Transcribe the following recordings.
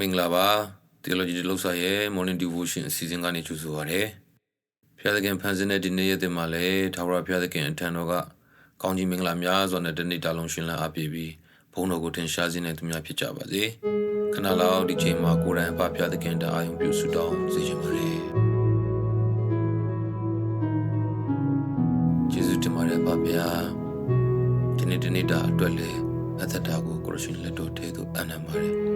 မင်္ဂလာပါ Theology ဒီလောက်စာရဲ့ Morning Devotion အစီအစဉ်ကနေကြိုဆိုပါရစေ။ဖျားသခင်ဖန်ဆင်းတဲ့ဒီနေ့ရက်တင်မှာလည်းထာဝရဖျားသခင်အထံတော်ကကောင်းကြီးမင်္ဂလာများစွာနဲ့တနေ့တာလုံးရှင်လန်းအပ်ပြီးပြီးဘုန်းတော်ကိုထင်ရှားစေတဲ့သူများဖြစ်ကြပါစေ။ခဏလောက်ဒီချိန်မှာကိုယ်တိုင်အဖဖျားသခင်တအာယုံပြုဆုတောင်းစေချင်ပါတယ်။ယေရှုတင်ပါတယ်ဖဖျားဒီနေ့ဒီနေ့တာအတွက်လည်းအသက်တာကိုကိုရရှင်လက်တော်ထဲသို့အနံပါတယ်။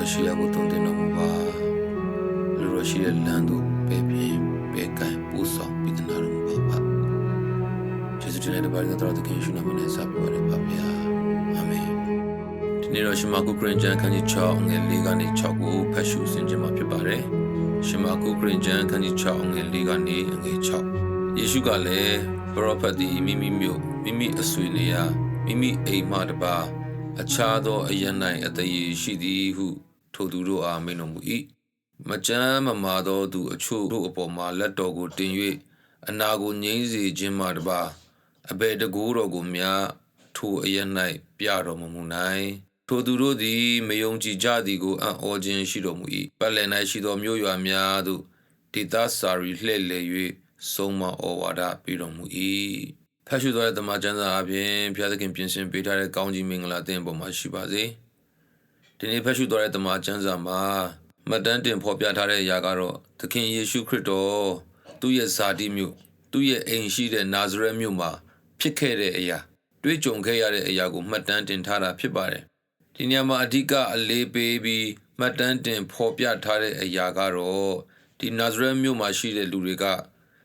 အလိုရရှိရာကိုတုံတင်တော်မူပါ။အလိုရရှိတဲ့လမ်းသို့ပဲပြင်းပဲကန်ပို့ဆောင်ပြီးတနာတော်မူပါပါ။ယေရှုတင်တဲ့ဘာသာတော်တခင်ရှင်နာမနဲ့စပ်ပါတယ်ဖဖျား။အာမင်။ဒီနေ့တော့ရှင်မာကုခရင်ကျမ်းခန်းကြီး6ငွေ၄ကနေ6ကိုဖတ်ရှုဆင်ခြင်မှာဖြစ်ပါတယ်။ရှင်မာကုခရင်ကျမ်းခန်းကြီး6ငွေ၄ကနေငွေ6ယေရှုကလည်းပရောဖက်သည်မိမိမျိုးမိမိအဆွေနေရာမိမိအိမ်မှတပါအခြားသောအရ၌အသေးရှိသည်ဟု ထိုသူတို့အားမိန်တော်မူ၏မကြမ်းမမာသောသူအချို့တို့အပေါ်မှာလက်တော်ကိုတင်၍အနာကိုငြိမ်းစေခြင်းမှတပါအဘယ်တကူတော်ကိုများထိုအရ၌ပြတော်မမူနိုင်ထိုသူတို့သည်မယုံကြည်ကြသည်ကိုအံ့ဩခြင်းရှိတော်မူ၏ပတ်လည်၌ရှိသောမြို့ရွာများသို့ဒေသစာရီလှည့်လည်၍ဆုံးမဩဝါဒပေးတော်မူ၏ဖတ်ရှုသောတဲ့တမန်ကျမ်းစာအပြင်ဘုရားသခင်ပြင်ဆင်ပေးထားတဲ့ကောင်းကြီးမင်္ဂလာသင်ပေါ်မှာရှိပါစေ ဒီနေ့ဖတ်ရှုသောတဲ့တမန်ကျမ်းစာမှာမှတ်တမ်းတင်ဖော်ပြထားတဲ့အရာကတော့သခင်ယေရှုခရစ်တော်သူ့ရဲ့ဇာတိမြို့သူ့ရဲ့အိမ်ရှိတဲ့နာဇရက်မြို့မှာဖြစ်ခဲ့တဲ့အရာတွေးကြုံခဲ့ရတဲ့အရာကိုမှတ်တမ်းတင်ထားတာဖြစ်ပါတယ်ဒီနေရာမှာအဓိကအလေးပေးပြီးမှတ်တမ်းတင်ဖော်ပြထားတဲ့အရာကတော့ဒီနာဇရက်မြို့မှာရှိတဲ့လူတွေက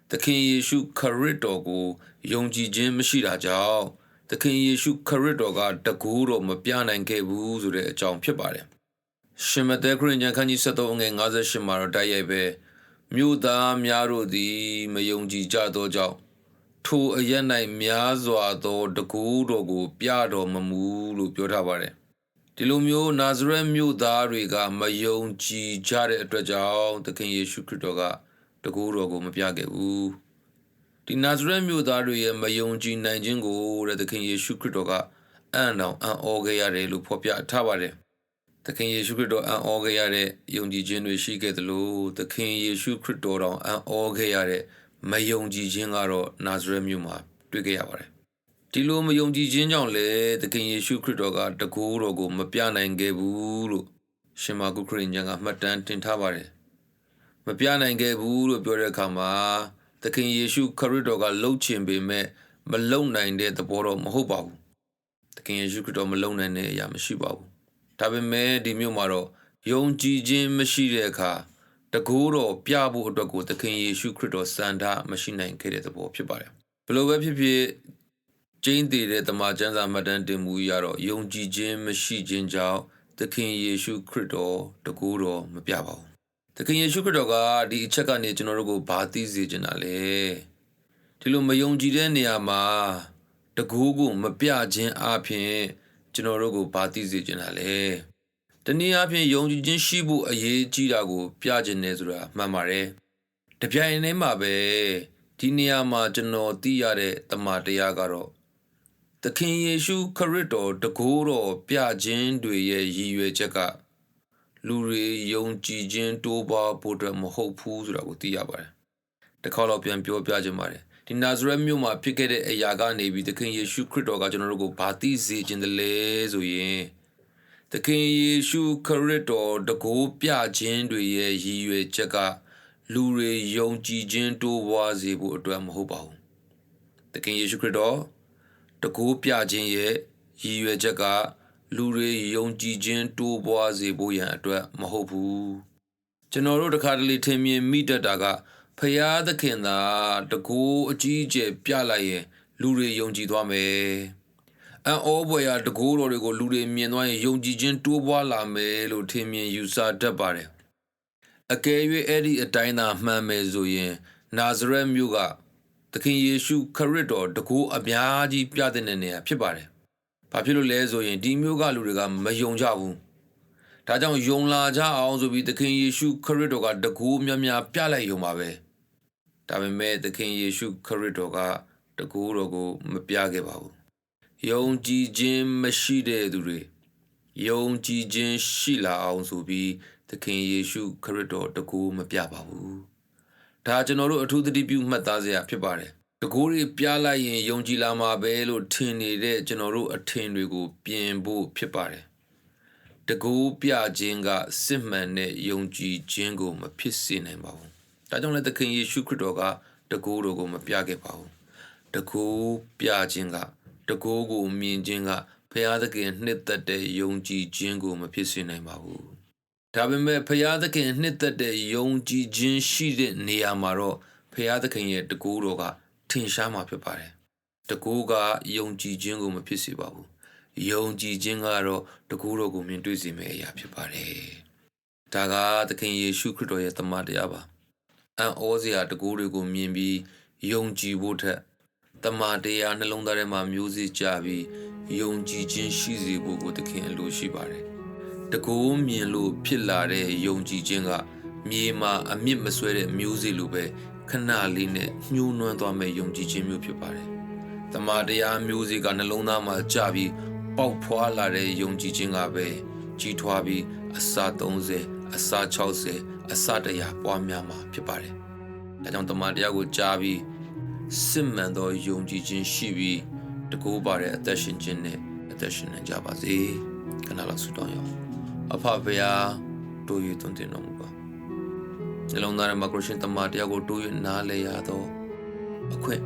သခင်ယေရှုခရစ်တော်ကိုယုံကြည်ခြင်းမရှိတာကြောင့် သခင်ယေရှုခရစ်တော်ကတကူတော်မပြနိုင်ခဲ့ဘူးဆိုတဲ့အကြောင်းဖြစ်ပါတယ်။ရှင်မဿဲခရစ်ယာန်ခန်းကြီး73ငွေ58မှာတော့တိုက်ရိုက်ပဲမြို့သားများတို့သည်မယုံကြည်ကြသောကြောင့်ထိုအရက်၌များစွာသောတကူတော်ကို ပြတော်မမူလို့ပြောထားပါတယ်။ဒီလိုမျိုးနာဇရက်မြို့သားတွေကမယုံကြည်ကြတဲ့အတွက်ကြောင့်သခင်ယေရှုခရစ်တော်ကတကူတော်ကိုမပြခဲ့ဘူး ဒီနာဇရက်မြို့သားတွေရဲ့မယုံကြည်နိုင်ခြင်းကိုတဲ့သခင်ယေရှုခရစ်တော်ကအံ့တောင်အံ့ဩခဲ့ရတယ်လို့ဖော်ပြထားပါတယ်သခင်ယေရှုခရစ်တော်အံ့ဩခဲ့ရတဲ့ယုံကြည်ခြင်းတွေရှိခဲ့သလိုသခင်ယေရှုခရစ်တော်တောင်အံ့ဩခဲ့ရတဲ့မယုံကြည်ခြင်းကတော့နာဇရက်မြို့မှာတွေ့ခဲ့ရပါတယ်ဒီလိုမယုံကြည်ခြင်းကြောင့်လေသခင်ယေရှုခရစ်တော်ကတကူတော်ကိုမပြနိုင်ခဲ့ဘူးလို့ရှင်မာကုခရစ်ယာန်ကမှတ်တမ်းတင်ထားပါတယ်မပြနိုင်ခဲ့ဘူးလို့ပြောတဲ့အခါမှာ သခင်ယေရှုခရစ်တော်ကလှုပ်ချင်ပေမဲ့မလုံနိုင်တဲ့သဘောတော့မဟုတ်ပါဘူးသခင်ယေရှုခရစ်တော်မလုံနိုင်တဲ့အရာမရှိပါဘူးဒါပေမဲ့ဒီမြို့မှာတော့ယုံကြည်ခြင်းမရှိတဲ့အခါတကူတော်ပြဖို့အတွက်ကိုသခင်ယေရှုခရစ်တော်စံထားမရှိနိုင်ခဲ့တဲ့သဘောဖြစ်ပါတယ်ဘလို့ပဲဖြစ်ဖြစ်ကျင်းတည်တဲ့တမန်ကျမ်းစာမှတ်တမ်းတင်မှုရတော့ယုံကြည်ခြင်းမရှိခြင်းကြောင့်သခင်ယေရှုခရစ်တော်တကူတော်မပြပါဘူး သခင်ယေရှုခရစ်တော်ကဒီအချက်ကနေကျွန်တော်တို့ကိုဘာသိစေချင်တာလဲဒီလိုမယုံကြည်တဲ့နေရာမှာတကူးကိုမပြခြင်းအပြင်ကျွန်တော်တို့ကိုဘာသိစေချင်တာလဲတနည်းအားဖြင့်ယုံကြည်ခြင်းရှိဖို့အရေးကြီးတာကို ပြခြင်းနဲ့ဆိုတာမှန်ပါတယ်တပြိုင်တည်းမှာပဲဒီနေရာမှာကျွန်တော်သိရတဲ့တမန်တရားကတော့သခင်ယေရှုခရစ်တော်တကူးတော်ပြခြင်းတွေရဲ့ရည်ရွယ်ချက်က လူတွေယုံကြည်ခြင်းတိုးပွားဖို့အတွက်မဟုတ်ဘူးဆိုတာကိုသိရပါတယ်။တစ်ခါတော့ပြန်ပြောပြခြင်းပါတယ်။ဒီနာဇရက်မြို့မှာဖြစ်ခဲ့တဲ့အရာကနေပြီးသခင်ယေရှုခရစ်တော်ကကျွန်တော်တို့ကိုဗာသိစေခြင်းတလဲဆိုရင်သခင်ယေရှုခရစ်တော်တကိုးပြခြင်းတွေရဲ့ရည်ရွယ်ချက်ကလူတွေယုံကြည်ခြင်းတိုးပွားစေဖို့အတွက်မဟုတ်ပါဘူး။သခင်ယေရှုခရစ်တော်တကိုးပြခြင်းရဲ့ရည်ရွယ်ချက်က လူတွေယုံကြည်ခြင်းတိုးပွားစေဖို့ရန်အတွက်မဟုတ်ဘူးကျွန်တော်တို့တခါတလေထင်မြင်မိတတ်တာကဖရာသခင်သာတကူအကြီးအကျယ်ပြလိုက်ရင်လူတွေယုံကြည်သွားမယ်အန်အောဘွယ်ရတကူတော်တွေကိုလူတွေမြင်သွားရင်ယုံကြည်ခြင်းတိုးပွားလာမယ်လို့ထင်မြင်ယူဆတတ်ပါတယ်အကယ်၍အဲ့ဒီအတိုင်းသာမှန်မယ်ဆိုရင် နာဇရက်မြို့ကသခင်ယေရှုခရစ်တော်တကူအများကြီးပြတဲ့နေရာဖြစ်ပါတယ် ဘာဖြစ်လို့လဲဆိုရင်ဒီမျိုးကလူတွေကမယုံကြဘူးဒါကြောင့်ယုံလာကြအောင်ဆိုပြီးသခင်ယေရှုခရစ်တော်ကတကူများများပြလိုက်ယုံပါပဲဒါပေမဲ့သခင်ယေရှုခရစ်တော်ကတကူတော်ကိုမပြခဲ့ပါဘူးယုံကြည်ခြင်းမရှိတဲ့သူတွေယုံကြည်ခြင်းရှိလာအောင်ဆိုပြီးသခင်ယေရှုခရစ်တော်တကူမပြပါဘူးဒါကျွန်တော်တို့အထူးသတိပြုမှတ်သားစရာဖြစ်ပါတယ် တကူတွေပြလိုက်ရင်ယုံကြည်လာမှာပဲလို့ထင်နေတဲ့ကျွန်တော်တို့အထင်တွေကို ပြင်ဖို့ဖြစ်ပါတယ်တကူပြခြင်းကစစ်မှန်တဲ့ယုံကြည်ခြင်းကိုမဖြစ်စေနိုင်ပါဘူးဒါကြောင့်လည်းသခင်ယေရှုခရစ်တော်ကတကူတော်ကိုမပြခဲ့ပါဘူးတကူပြခြင်းကတကူကိုမြင်ခြင်းကဖျားသခင်နှစ်သက်တဲ့ယုံကြည်ခြင်းကိုမဖြစ်စေနိုင်ပါဘူးဒါပေမဲ့ဖျားသခင်နှစ်သက်တဲ့ယုံကြည်ခြင်းရှိတဲ့နေရာမှာတော့ဖျားသခင်ရဲ့တကူတော်က ထင်ရှားမှာဖြစ်ပါတယ်တကူကယုံကြည်ခြင်းကိုမဖြစ်စေပါဘူးယုံကြည်ခြင်းကတော့တကူတော်ကိုမြင်တွေ့စေမယ့်အရာဖြစ်ပါတယ်ဒါကသခင်ယေရှုခရစ်တော်ရဲ့တမန်တရားပါအံ့ဩစရာတကူတွေကိုမြင်ပြီးယုံကြည်ဖို့ထက်တမန်တရားနှလုံးသားထဲမှာမျိုးစေ့ကြပြီးယုံကြည်ခြင်းရှိစေဖို့ကိုသခင်အလိုရှိပါတယ်တကူမြင်လို့ဖြစ်လာတဲ့ယုံကြည်ခြင်းကမြေမှာအမြင့်မဆွဲတဲ့မျိုးစေ့လိုပဲ ခဏလေးနဲ့ညှိုးနွမ်းသွားမဲ့ယုံကြည်ခြင်းမျိုးဖြစ်ပါတယ်တမန်တရားမျိုးစေ့ကနှလုံးသားမှာကြပြီးပေါက်ဖွာလာတဲ့ယုံကြည်ခြင်းကပဲကြီးထွားပြီးအစာ30အစာ60အစာ100ပွားများမှာဖြစ်ပါတယ်။ဒါကြောင့်တမန်တရားကိုကြားပြီးစစ်မှန်သောယုံကြည်ခြင်းရှိပြီးတကူပါတဲ့အသက်ရှင်ခြင်းနဲ့အသက်ရှင်နိုင်ကြပါစေ။ခဏလောက်ဆုတောင်းရအောင်။အဖဖရာတို့ရသွန်တင်တော်မူပါ။ နှလုံးသားထဲမှာခရစ်ရှင်တမန်တရားကိုတို့ရနားလဲရသောအခွင့်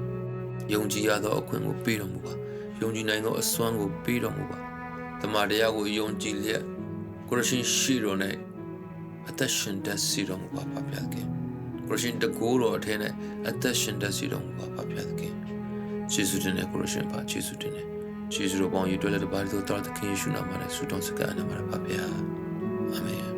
ယုံကြည်ရသောအခွင့်ကိုပေးတော်မူပါ။ယုံကြည်နိုင်သောအစွမ်းကိုပေးတော်မူပါ။တမန်တရားကိုယုံကြည်လျက်ကိုရရှင်ရှိတော်နဲ့အသက်ရှင်တတ်စီတော်မူပါပါဗျာခင်ကိုရရှင်တကိုးတော်အထင်းနဲ့အသက်ရှင်တတ်စီတော်မူပါပါဗျာခင်ယေရှုတင်တဲ့ကိုရရှင်ပါယေရှုတင်တဲ့ယေရှုတော်ပေါင်းရည်တွဲလက်တပါးတို့တော်သခင်ယေရှုနာမနဲ့ဆုတောင်းစကားနာမပါဗျာ